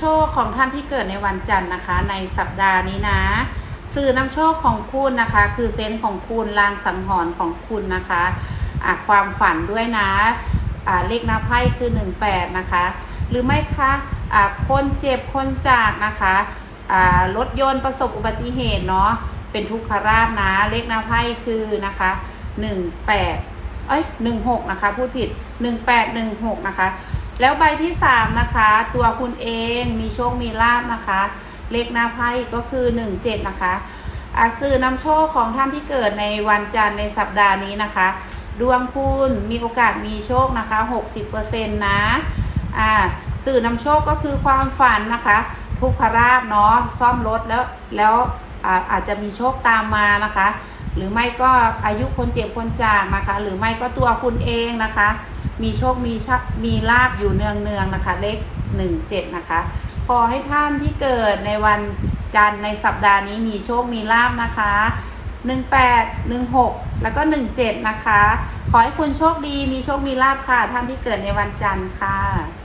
โชคของท่านที่เกิดในวันจันทร์นะคะ ในสัปดาห์นี้นะ สื่อนำโชคของคุณนะคะ คือเซนส์ของคุณลางสังหรณ์ของคุณนะคะอะความฝันด้วยนะอ่าเลขหน้าไพ่คือ 18 นะคะ หรือไม่คะอะคนเจ็บคนจากนะคะรถยนต์ประสบอุบัติเหตุเนาะเป็นทุกขราบนะ เลขหน้าไพ่คือนะคะ18เอ้ย16 นะคะ พูดผิด 1816 นะคะ แล้วใบที่3นะคะ ตัวคุณเองมีโชคมีลาบนะคะ เลขหน้าไพ่ก็คือ17นะคะอาสื่อนำโชคของท่านที่เกิดในวันจันทร์ในสัปดาห์นี้นะคะ ดวงคุณมีโอกาสมีโชคนะคะ 60%นะอ่าสื่อนำโชคก็คือความฝันนะคะ ทุกขราบเนาะซ่อมรถแล้วแล้วอาอาจจะมีโชคตามมานะคะ หรือไม่ก็อายุคนเจ็บคนจากนะคะ หรือไม่ก็ตัวคุณเองนะคะ มีโชคมีชักมีลาบอยู่เนืองเนืองๆนะคะ เลขหนึ่งเจ็ดนะคะ ขอให้ท่านที่เกิดในวันจันทร์ในสัปดาห์นี้มีโชคมีลาบนะคะหนึ่งแปดหนึ่งหกแล้วก็หนึ่งเจ็ดนะคะ ขอให้คุณโชคดีมีโชคมีลาบค่ะท่านที่เกิดในวันจันทร์ค่ะ